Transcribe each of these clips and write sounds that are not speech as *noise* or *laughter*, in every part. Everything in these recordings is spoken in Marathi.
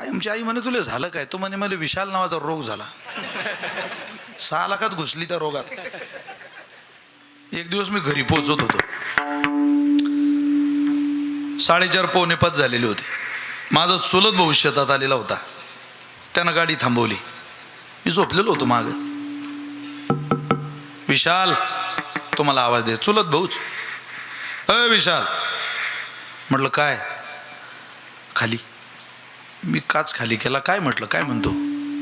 आई आमची आई म्हणे तुला झालं काय? तो म्हणे मला विशाल नावाचा रोग झाला. *laughs* सहा लाखात घुसली त्या रोगात. एक दिवस मी घरी पोहोचत होतो. साडेचार पावणे पाच झालेले होते. माझा चुलत भाऊ शेतात आलेला होता. त्यानं गाडी थांबवली. मी झोपलेलो होतो माग. विशाल तुम्हाला आवाज दे. चुलत भाऊच. अय विशाल. म्हटलं काय? खाली. मी काच खाली केला काय म्हटलं? काय म्हणतो?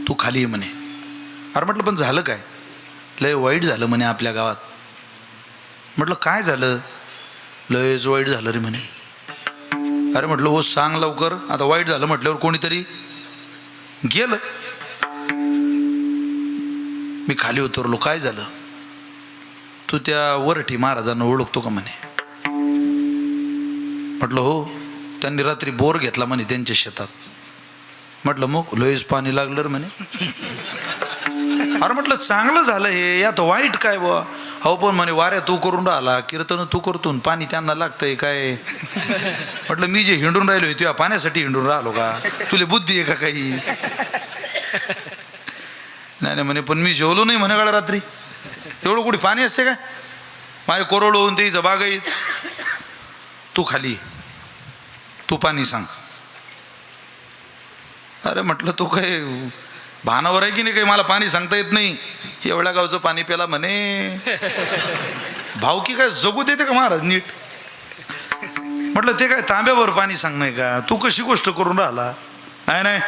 तू खाली ये म्हणे. अरे म्हटलं पण झालं काय? लय वाईट झालं म्हणे आपल्या गावात. म्हटलं काय झालं? लयच वाईट झालं रे म्हणे. अरे म्हटलं हो सांग लवकर. आता वाईट झालं म्हटल्यावर कोणीतरी गेलं. मी खाली उतरलो काय झालं? तू त्या वरठी महाराजांना ओळखतो का म्हणे? म्हटलं हो. त्यांनी रात्री बोर घेतला म्हणे त्यांच्या शेतात. म्हटलं मग लयच पाणी लागलं रे म्हणे. अरे म्हटलं चांगलं झालं हे. यात वाईट काय बुवा? हो पण म्हणे वाऱ्या तू करून राहिला. कीर्तन तू करतून पाणी त्यांना लागतंय काय? म्हटलं मी जे हिंडून राहिलो तुझ्या पाण्यासाठी हिंडून राहिलो का? तुला बुद्धी आहे का काही? नाही नाही म्हणे पण मी जेवलो नाही म्हणे काळा रात्री. एवढं कुठे पाणी असते काय? माझे कोरड होऊन ते जबागाईत तू खाली तू पाणी सांग. अरे म्हटलं तू काय भानावर आहे की नाही काही? मला पाणी सांगता येत नाही. एवढ्या गावचं पाणी प्याला म्हणे. भाऊ की काय जगू देते का महाराज? नीट. म्हटलं ते काय तांब्यावर पाणी सांगणं का? तू कशी गोष्ट करून राहिला? नाही नाही.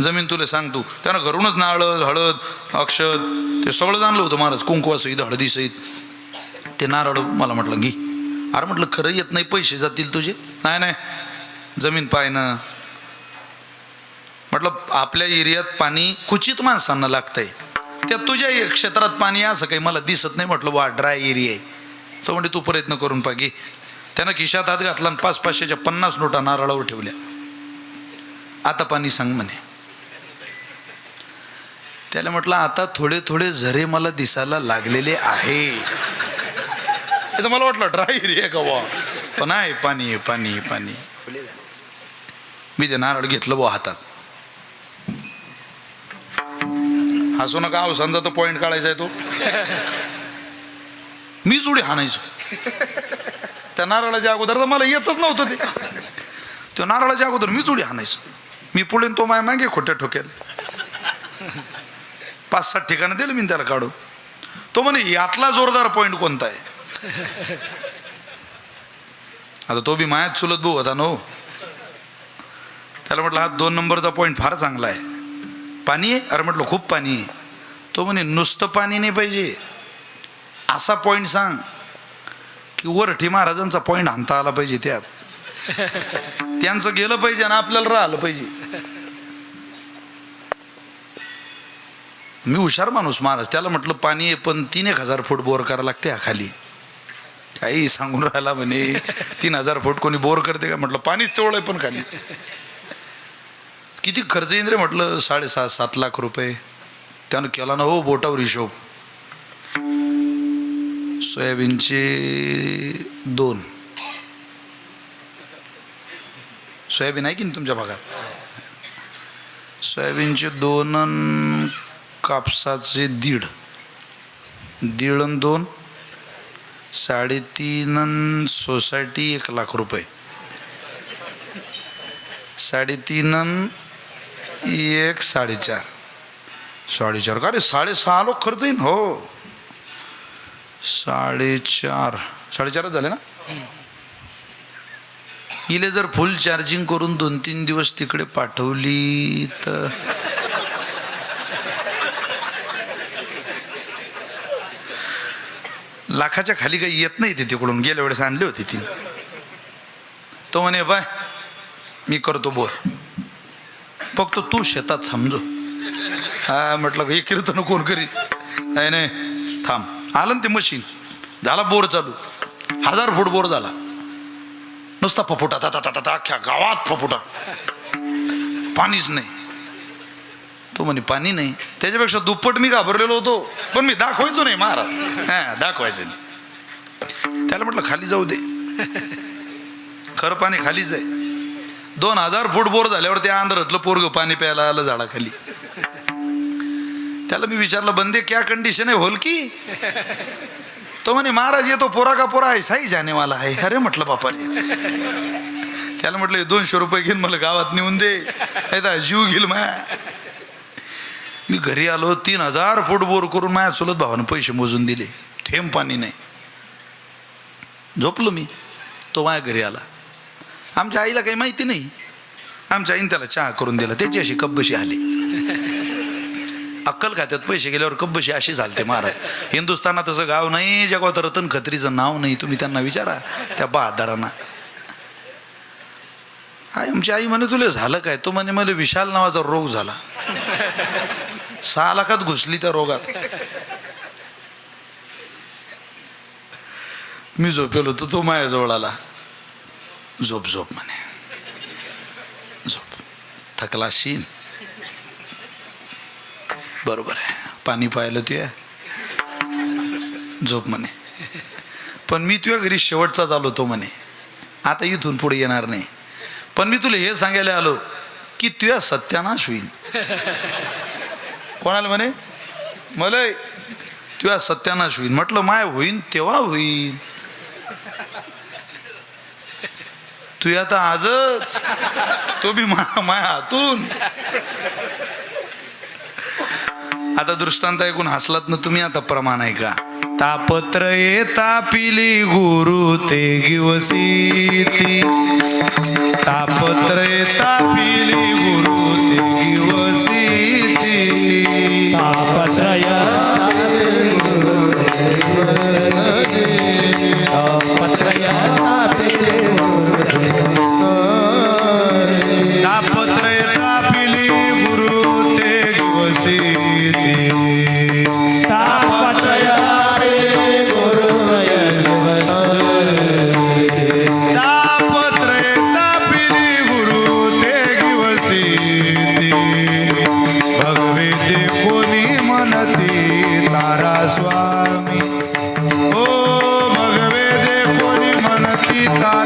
जमीन तुला सांग तू. त्यानं घरूनच नारळ हळद अक्षद ते सगळं जाणलं होतं महाराज. कुंकवासहित हळदीसहित ते नारळ मला म्हटलं घे. अरे म्हटलं खरं येत नाही पैसे जातील तुझे. नाही नाही. जमीन पायनं म्हटलं आपल्या एरियात पाणी कुचित माणसांना लागतंय. त्या तुझ्या क्षेत्रात पाणी असं काही मला दिसत नाही म्हटलं वा ड्राय एरिया आहे. तो म्हणजे तू प्रयत्न करून पागी त्यानं खिशात हात घातला आणि पाच पाचशेच्या पन्नास नोटा नारळावर ठेवल्या. आता पाणी सांग म्हणे. त्याला म्हटलं आता थोडे थोडे झरे मला दिसायला लागलेले आहे. तर मला वाटलं ड्राय एरिया का वा? पण आहे पाणी पाणी पाणी मी ते नारळ घेतलं बुवा हातात. हसू नका अवसांचा तो पॉईंट काढायचा आहे तो. मीच उडी हाणायचो. त्या नारळाच्या अगोदर तर मला येतच नव्हतं ते. त्या नारळाच्या अगोदर मीच उडी हाणायचो. मी पुढे तो माय मागे खोट्या ठोक्याल. पाच सात ठिकाणं दिलं मी त्याला काढू तो म्हणे यातला जोरदार पॉईंट कोणता आहे? आता तो बी मायात चुलत भाऊ होता नो हो. त्याला म्हटलं हा दोन नंबरचा पॉईंट फार चांगला आहे. पाणी आहे? अरे म्हटलं खूप पाणी आहे. तो म्हणे नुसतं पाणी नाही पाहिजे. असा पॉईंट सांग की वरठी महाराजांचा पॉईंट आणता आला पाहिजे त्यात. त्यांचं गेलं पाहिजे आणि आपल्याला राहिलं पाहिजे. मी हुशार माणूस महाराज. त्याला म्हटलं पाणी आहे पण तीन एक हजार फूट बोर करावं लागते हा खाली. काही सांगून राहिला म्हणे तीन हजार फूट कोणी बोर करते का? म्हटलं पाणीच तेवढं आहे पण खाली. किती खर्च येईन रे म्हटलं? साडेसात सात लाख रुपये. त्यानं केला ना हो बोटावर हिशोब. सोयाबीनचे दोन. सोयाबीन आहे की नाही तुमच्या भागात? सोयाबीनचे दोन कापसाचे दीड. दीड अन दोन. साडेतीन सोसायटी एक लाख रुपये. साडेतीन एक साडेचार. साडेचार का रे? साडेसहा लोक खर्च येईन? हो. साडेचार. साडेचारच झाले ना? इले जर फुल चार्जिंग करून दोन तीन दिवस तिकडे पाठवली तर. लाखाच्या खाली काही येत नाही ते तिकडून. गेल्या वेळेस आणली होती ती. तो म्हणे बाय मी करतो बोर. फक्त तू शेतात समजू. हा म्हटलं हे कीर्तन कोण करी नाही नाही थांब. आलं ना ते मशीन? झाला बोर चालू. हजार फूट बोर झाला. नुसता फफुटा ता ता ता ता अख्ख्या गावात फफुटा. पाणीच नाही. तो म्हणे पाणी नाही. त्याच्यापेक्षा दुप्पट मी घाबरलेलो होतो. पण मी दाखवायचो नाही महाराज. हा दाखवायचं नाही. त्याला म्हटलं खाली जाऊ दे. खरं पाणी खालीच आहे. दोन हजार फूट बोर झाल्यावर त्या आंध्रातलं पोरग पाणी प्यायला आलं झाडाखाली. त्याला मी विचारलं बंदे क्या कंडिशन आहे? होल की? तो म्हणे महाराज येतो पोरा का पोरा आहे साई जानेवाला आहे. अरे म्हटलं बापाने त्याला म्हटलं दोनशे रुपये घेऊन मला गावात नेऊन दे. नाही तर जीव घेईल माया. मी घरी आलो तीन हजार फूट बोर करून माझ्या चुलत भावानं पैसे मोजून दिले. थेंब पाणी नाही. झोपलो मी. तो माझ्या घरी आला. आमच्या आईला काही माहिती नाही. आमच्या आईने त्याला चहा करून दिला. त्याची अशी कब्बशी आली. अक्कल खात्यात पैसे गेल्यावर कब्बशी अशी झालते महाराज. हिंदुस्थानात असं गाव नाही जगात रतन खत्रीचं नाव नाही. तुम्ही त्यांना विचारा त्या बहादारांना. आई आमची आई म्हणे तुला झालं काय? तो म्हणे मला विशाल नावाचा रोग झाला. सहा लाखात घुसली त्या रोगात. मी झोपेलो तर तो माझ्याजवळ आला. झोप झोप म्हणे. झोप. थकला शीन. बरोबर आहे. पाणी पाहिलं तुया झोप म्हणे. पण मी तुझ्या घरी शेवटचाच आलो तो म्हणे. आता इथून पुढे येणार नाही. पण मी तुला हे सांगायला आलो की तुझ्या सत्यानाश होईल. कोणाला म्हणे? मला तुझ्या सत्यानाश होईल. म्हटलं माय होईन तेव्हा होईल तू आता आजच. तो बी माया हातून. आता दृष्टांत ऐकून हसलात ना तुम्ही आता प्रमाण आहे का? तापत्र ये तापिली गुरु ते गिवसी तापत्र ये तापिली गुरु ते गिवसी तापत्रय कोणी म्हणती तारा स्वामी. ओ भगवे दे कोणी म्हणती तारा